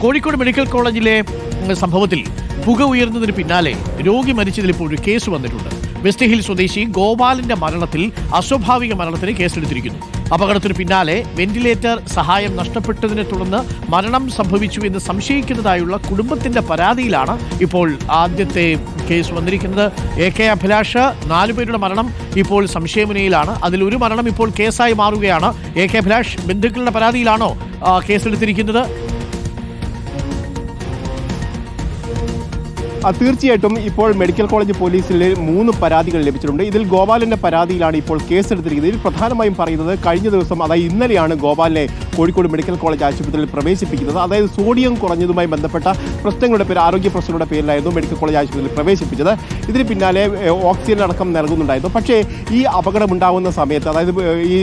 Kozhikode medical കോളേജിലെ സംഭവത്തിൽ പുക ഉയർന്നതിന് പിന്നാലെ രോഗി മരിച്ചതിൽ ഇപ്പോൾ ഒരു കേസ് വന്നിട്ടുണ്ട്. വെസ്റ്റ് ഹിൽ സ്വദേശി ഗോപാലിന്റെ മരണത്തിൽ അസ്വാഭാവിക മരണത്തിന് കേസെടുത്തിരിക്കുന്നു. അപകടത്തിന് പിന്നാലെ വെന്റിലേറ്റർ സഹായം നഷ്ടപ്പെട്ടതിനെ തുടർന്ന് മരണം സംഭവിച്ചു എന്ന് സംശയിക്കുന്നതായുള്ള കുടുംബത്തിന്റെ പരാതിയിലാണ് ഇപ്പോൾ ആദ്യത്തെ കേസ് വന്നിരിക്കുന്നത്. എ കെ അഭിലാഷ് നാലുപേരുടെ മരണം ഇപ്പോൾ സംശയമുനയിലാണ്. അതിൽ ഒരു മരണം ഇപ്പോൾ കേസായി മാറുകയാണ്. എ കെ അഭിലാഷ് ബന്ധുക്കളുടെ പരാതിയിലാണോ കേസെടുത്തിരിക്കുന്നത്? തീർച്ചയായിട്ടും ഇപ്പോൾ മെഡിക്കൽ കോളേജ് പോലീസിൽ മൂന്ന് പരാതികൾ ലഭിച്ചിട്ടുണ്ട്. ഇതിൽ ഗോപാലിന്റെ പരാതിയിലാണ് ഇപ്പോൾ കേസെടുത്തിരിക്കുന്നത്. ഇതിൽ പ്രധാനമായും പറയുന്നത് കഴിഞ്ഞ ദിവസം അതായത് ഇന്നലെയാണ് ഗോപാലിനെ കോഴിക്കോട് മെഡിക്കൽ കോളേജ് ആശുപത്രിയിൽ പ്രവേശിപ്പിക്കുന്നത്. അതായത് സോഡിയം കുറഞ്ഞതുമായി ബന്ധപ്പെട്ട പ്രശ്നങ്ങളുടെ പേര് ആരോഗ്യ പ്രശ്നങ്ങളുടെ പേരിലായിരുന്നു മെഡിക്കൽ കോളേജ് ആശുപത്രിയിൽ പ്രവേശിപ്പിച്ചത്. ഇതിന് പിന്നാലെ ഓക്സിജൻ അടക്കം നൽകുന്നുണ്ടായിരുന്നു. പക്ഷേ ഈ അപകടം ഉണ്ടാകുന്ന സമയത്ത് അതായത് ഈ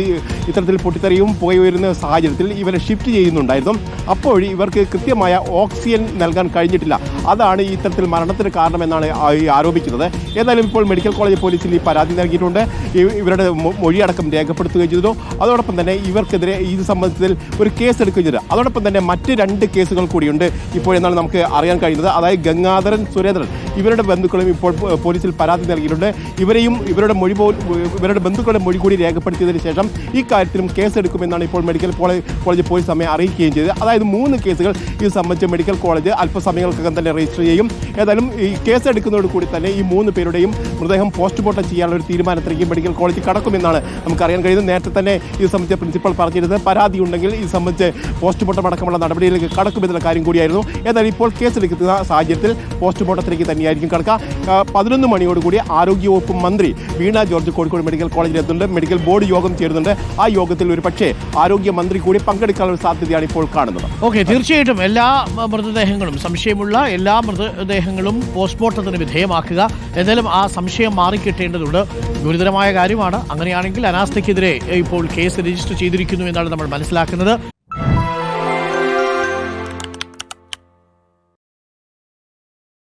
ഇത്തരത്തിൽ പൊട്ടിത്തെറിയും പുകയുയരുന്ന സാഹചര്യത്തിൽ ഇവരെ ഷിഫ്റ്റ് ചെയ്യുന്നുണ്ടായിരുന്നു. അപ്പോൾ ഇവർക്ക് കൃത്യമായ ഓക്സിജൻ നൽകാൻ കഴിഞ്ഞിട്ടില്ല. അതാണ് ഇത്തരത്തിൽ ഇത്തരത്തിൽ മരണത്തിന് കാരണമെന്നാണ് ആരോപിക്കുന്നത്. ഏതായാലും ഇപ്പോൾ മെഡിക്കൽ കോളേജ് പോലീസിൽ ഈ പരാതി നൽകിയിട്ടുണ്ട്. ഇവരുടെ മൊഴിയടക്കം രേഖപ്പെടുത്തുകയും ചെയ്തു. അതോടൊപ്പം തന്നെ ഇവർക്കെതിരെ ഇത് സംബന്ധിച്ചതിൽ ഒരു കേസ് എടുക്കുകയും ചെയ്തു. അതോടൊപ്പം തന്നെ മറ്റ് രണ്ട് കേസുകൾ കൂടിയുണ്ട്. ഇപ്പോൾ എന്നാണ് നമുക്ക് അറിയാൻ കഴിയുന്നത്. അതായത് ഗംഗാധരൻ സുരേന്ദ്രൻ ഇവരുടെ ബന്ധുക്കളും ഇപ്പോൾ പോലീസിൽ പരാതി നൽകിയിട്ടുണ്ട്. ഇവരെയും ഇവരുടെ മൊഴി ഇവരുടെ ബന്ധുക്കളുടെ മൊഴി കൂടി രേഖപ്പെടുത്തിയതിനു ശേഷം ഈ കാര്യത്തിലും കേസെടുക്കുമെന്നാണ് ഇപ്പോൾ മെഡിക്കൽ കോളേജ് പോലീസ് സമയം അറിയിക്കുകയും ചെയ്തത്. അതായത് മൂന്ന് കേസുകൾ ഇത് സംബന്ധിച്ച് മെഡിക്കൽ കോളേജ് അല്പസമയങ്ങൾക്കകം തന്നെ രജിസ്റ്റർ ചെയ്യും ഏതായാലും ഈ കേസ് കേസെടുക്കുന്നതോട് കൂടി തന്നെ ഈ മൂന്ന് പേരുടെയും മൃതദേഹം പോസ്റ്റ്മോർട്ടം ചെയ്യാനുള്ള ഒരു തീരുമാനത്തിലേക്ക് മെഡിക്കൽ കോളേജ് കടക്കുമെന്നാണ് നമുക്കറിയാൻ കഴിയുന്നത്. നേരത്തെ തന്നെ ഇത് സംബന്ധിച്ച് പ്രിൻസിപ്പൽ പറഞ്ഞിരുന്നത് പരാതി ഉണ്ടെങ്കിൽ ഇത് സംബന്ധിച്ച് പോസ്റ്റ്മോർട്ടം അടക്കമുള്ള നടപടിയിലേക്ക് കടക്കുമെന്നുള്ള കാര്യം കൂടിയായിരുന്നു. ഏതായാലും ഇപ്പോൾ കേസെടുക്കുന്ന സാഹചര്യത്തിൽ പോസ്റ്റ്മോർട്ടത്തിലേക്ക് തന്നെയായിരിക്കും കിടക്കുക പതിനൊന്ന് മണിയോടുകൂടി ആരോഗ്യവകുപ്പ് മന്ത്രി വീണ ജോർജ് കോഴിക്കോട് മെഡിക്കൽ കോളേജിൽ എത്തുന്നുണ്ട് മെഡിക്കൽ ബോർഡ് യോഗം ചേരുന്നുണ്ട്. ആ യോഗത്തിൽ ഒരു പക്ഷേ ആരോഗ്യമന്ത്രി കൂടി പങ്കെടുക്കാനുള്ള സാധ്യതയാണ് ഇപ്പോൾ കാണുന്നത്. ഓക്കെ തീർച്ചയായിട്ടും എല്ലാ മൃതദേഹങ്ങളും സംശയമുള്ള എല്ലാ മൃതദേഹങ്ങളും പോസ്റ്റ്മോർട്ടത്തിന് വിധേയമാക്കുക. എന്തായാലും ആ സംശയം മാറിക്കിട്ടേണ്ടതുണ്ട്. ഗുരുതരമായ കാര്യമാണ്. അങ്ങനെയാണെങ്കിൽ അനാസ്ഥയ്ക്കെതിരെ ഇപ്പോൾ കേസ് രജിസ്റ്റർ ചെയ്തിരിക്കുന്നു എന്നാണ് നമ്മൾ മനസ്സിലാക്കുന്നത്.